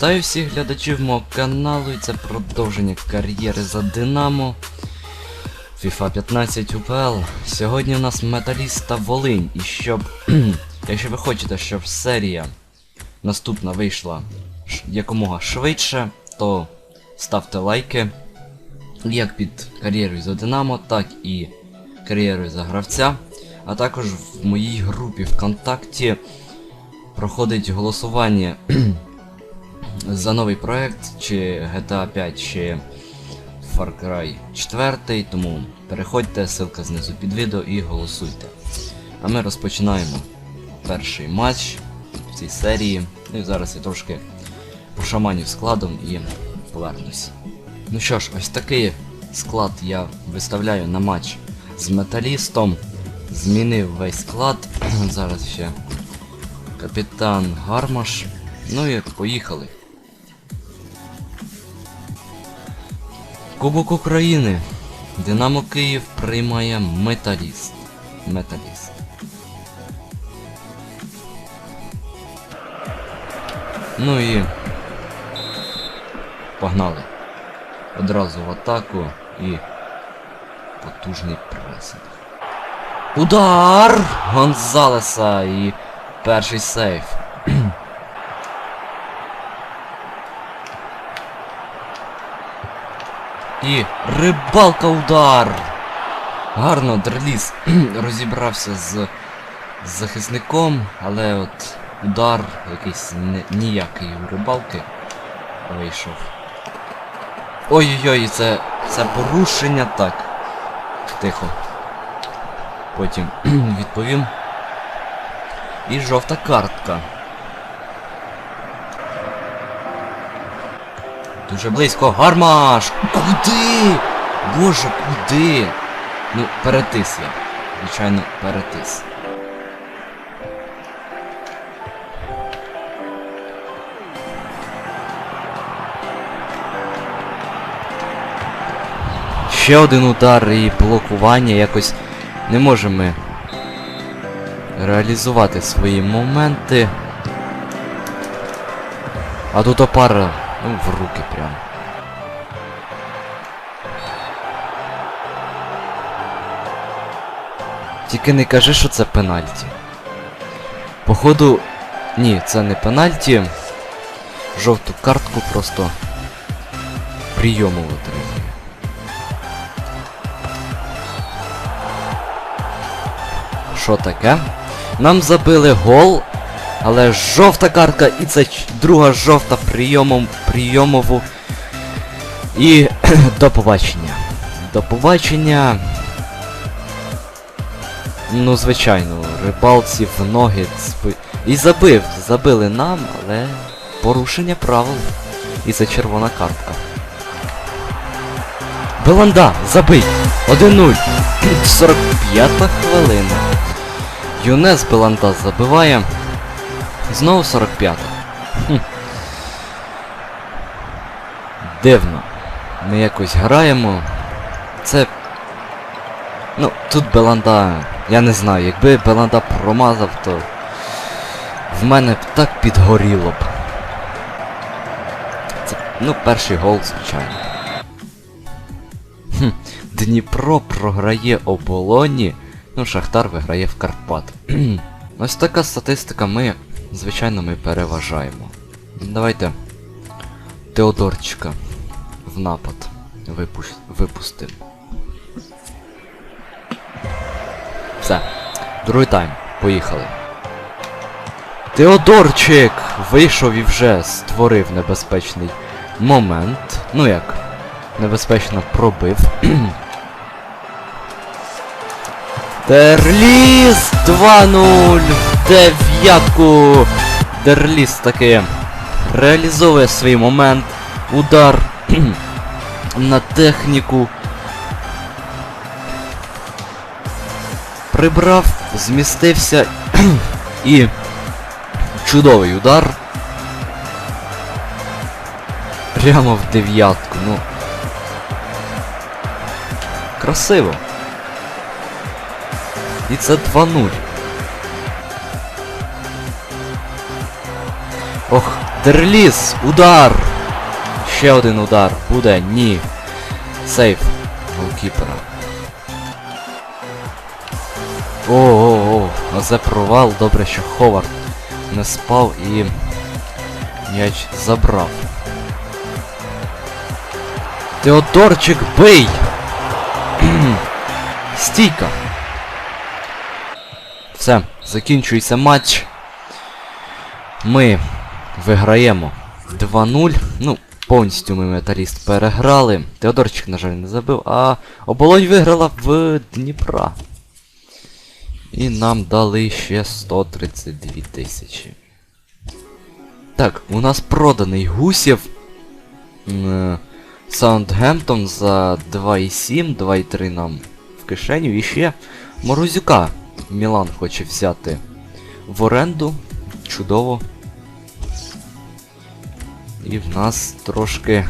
Вітаю всіх глядачів мого каналу і це продовження кар'єри за Динамо. FIFA 15 UPL. Сьогодні у нас металіст та Волинь. І щоб. якщо ви хочете, щоб серія наступна вийшла якомога швидше, то ставте лайки. Як під кар'єрою за Динамо, так і кар'єрою за гравця. А також в моїй групі ВКонтакті проходить голосування за новий проект, чи GTA 5, чи Far Cry 4, тому переходьте, ссылка знизу під відео і голосуйте. А ми розпочинаємо перший матч в цій серії. Ну і зараз я трошки пошаманю складом і повернусь. Ну що ж, ось такий склад я виставляю на матч з металістом. Змінив весь склад. Зараз ще капітан Гармаш. Ну і поїхали. Кубок України. Динамо Київ приймає металіст. Металіст. Ну і погнали. Одразу в атаку і потужний пресинг. Удар Гонзалеса і перший сейф. І рибалка удар. Гарно Дерліс розібрався з, захисником, але от удар якийсь ніякий у рибалки вийшов. Ой-ой-ой, це, це порушення так. Тихо. Потім відповім. І жовта картка. Дуже близько. Гармаш! Куди? Боже, куди? Ну, перетис я. Звичайно, перетис. Ще один удар і блокування якось не можемо реалізувати свої моменти. А тут опара, ну, в руки прям. Тільки не кажи, що це пенальті. Походу. Ні, це не пенальті. Жовту картку просто прийому отримує. Що таке? Нам забили гол, але жовта картка і це друга жовта прийомом прийомову. І до побачення. До побачення. Ну, звичайно, рибалці в ноги спи... І забив, забили нам, але порушення правил. І це червона картка. Беланда, забий! 1-0. 45 хвилина. Юнес Беланда забиває. Знову 45. Дивно. Ми якось граємо. Це. Ну, тут Беланда. Я не знаю, якби Беланда промазав, то в мене б так підгоріло б. Це, ну, перший гол, звичайно. Хм, Дніпро програє оболоні. Ну, Шахтар виграє в Карпат. Ось така статистика, ми, звичайно, ми переважаємо. Давайте Теодорчика напад випуш... випустимо. Все. Другий тайм. Поїхали. Теодорчик вийшов і вже створив небезпечний момент. Ну як? Небезпечно пробив. Дерліс 2-0 в дев'ятку. Дерліс таки реалізовує свій момент. Удар на техніку. Прибрав, змістився і чудовий удар. Прямо в дев'ятку, ну. Красиво. І це 2-0. Ох, Дерліс! Удар! Ще один удар. Буде. Ні. Сейф. Голкіпера. О-о-о, а це провал. Добре, що Ховард не спав і м'яч забрав. Теодорчик бий! Стійка! Все, закінчується матч. Ми виграємо 2-0. Ну, повністю ми металіст переграли. Теодорчик, на жаль, не забив, а оболонь виграла в Дніпра. І нам дали ще 132 тисячі. Так, у нас проданий гусів. Е, Саундгемптон за 2,7, 2,3 нам в кишеню. І ще Морозюка Мілан хоче взяти в оренду. Чудово. І в нас трошки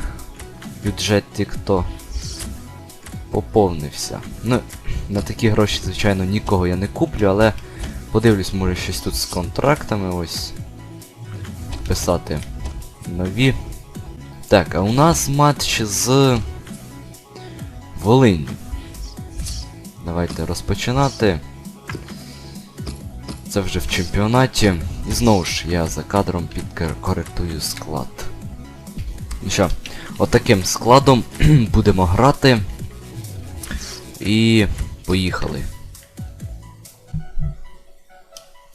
бюджетик то поповнився. Ну, на такі гроші, звичайно, нікого я не куплю, але подивлюсь, може щось тут з контрактами ось писати нові. Так, а у нас матч з Волинь. Давайте розпочинати. Це вже в чемпіонаті. І знову ж я за кадром підкоректую склад. Ну що, отаким складом будемо грати. І поїхали.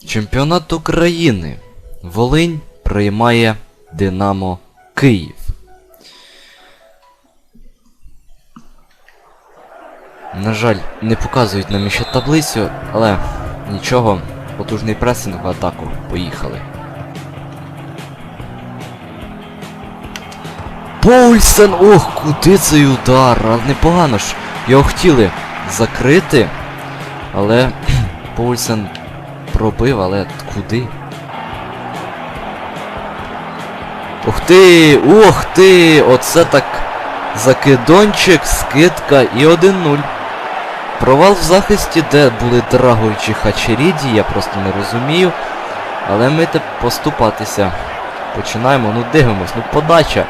Чемпіонат України. Волинь приймає Динамо Київ. На жаль, не показують нам ще таблицю, але нічого, потужний пресинг в атаку. Поїхали. Польсен! Ох, куди цей удар? А непогано ж. Його хотіли закрити. Але Польсен пробив, але куди? Ух ти! Ух ти! Оце так закидончик, скидка і 1-0. Провал в захисті, де були Драго чи Хачеріді, я просто не розумію. Але ми те поступатися починаємо. Ну дивимось, ну подача.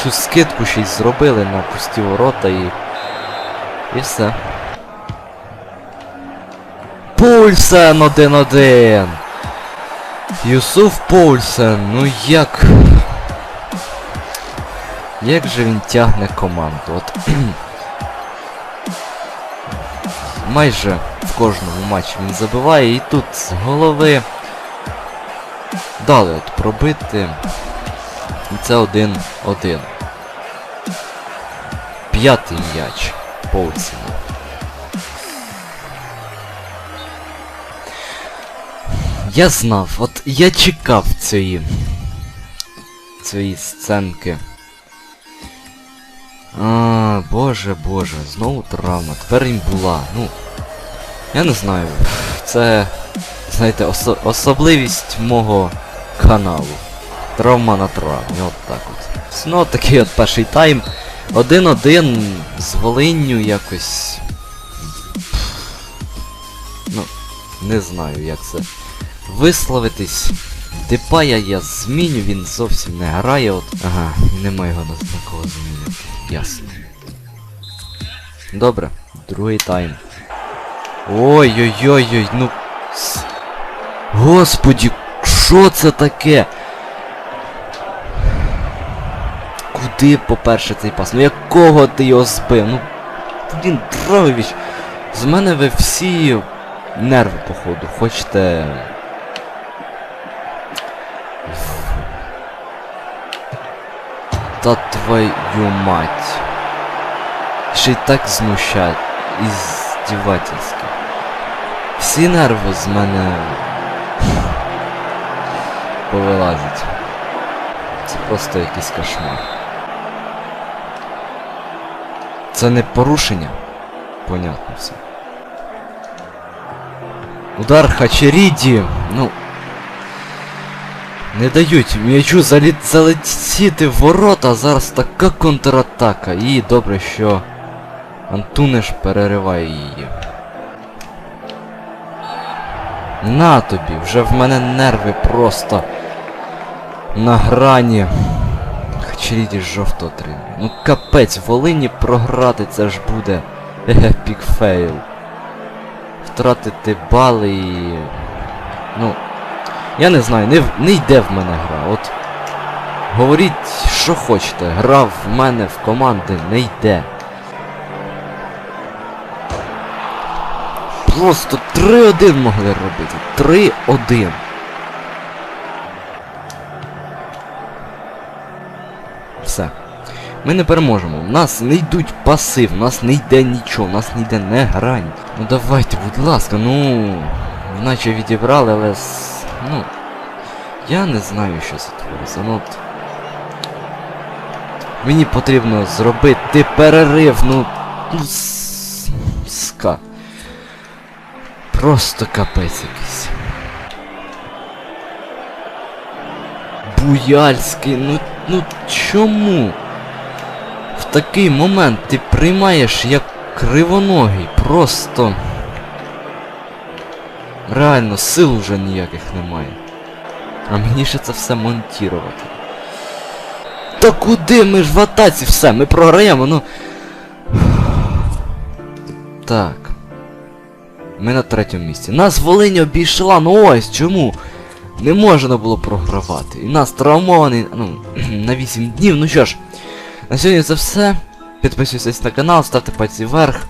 Що скидку ще й зробили на пусті ворота і. І все. Пульсен 1-1! Юсуф Пульсен, ну як. Як же він тягне команду? От. Майже в кожному матчі він забиває і тут з голови дали от пробити. І це 1-1. П'ятий м'яч Поульсена. Я знав, от я чекав цієї цієї сценки. А, боже, боже, знову травма. Тепер їм була. Ну. Я не знаю. Це. Знаєте, осо особливість мого каналу. Травма на травмі, от так от. Ну, от такий от перший тайм. Один-один з Волинню якось. Ну, не знаю, як це висловитись. Депая я зміню, він зовсім не грає, от. Ага, нема його на, на кого замінити. Ясно. Добре, другий тайм. Ой-ой-ой-ой, ну. Господі, що це таке? Куди, по-перше, цей пас? Ну якого ти його збив? Ну. Блін, Дрович. З мене ви всі нерви, походу, хочете. Та твою мать. Ще й так знущать. І. Всі нерви з мене повилазять. Це просто якийсь кошмар. Це не порушення? Понятно все. Удар Хачеріді, ну. Не дають м'ячу залетіти в ворота, зараз така контратака. І добре, що Антунеш перериває її. На тобі, вже в мене нерви просто на грані. Хачеріді жовто отримує. Ну капець, Волині програти це ж буде. Епік фейл. Втратити бали і. Ну. Я не знаю, не, не йде в мене гра. От. Говоріть, що хочете. Гра в мене в команди не йде. Просто 3-1 могли робити. 3-1. Все. Ми не переможемо. У нас не йдуть паси, в нас не йде нічого, у нас не йде не грань. Ну давайте, будь ласка, ну. Наче відібрали, але. Ну. Я не знаю, що це твориться. Ну от. Мені потрібно зробити перерив, ну. Ну. Ска. Просто капець якийсь. Буяльський, ну, ну чому? В такий момент ти приймаєш як кривоногий, просто. Реально, сил уже ніяких немає. А мені ще це все монтірувати. Та куди ми ж в атаці все, ми програємо, ну. Так. Ми на третьому місці. Нас Волинь обійшла, ну ось чому? Не можна було програвати. І нас травмований, ну, на 8 днів. Ну що ж, на сьогодні це все. Підписуйтесь на канал, ставте пальці вверх.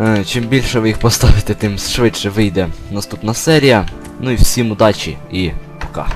Е, Чим більше ви їх поставите, тим швидше вийде наступна серія. Ну і всім удачі і пока.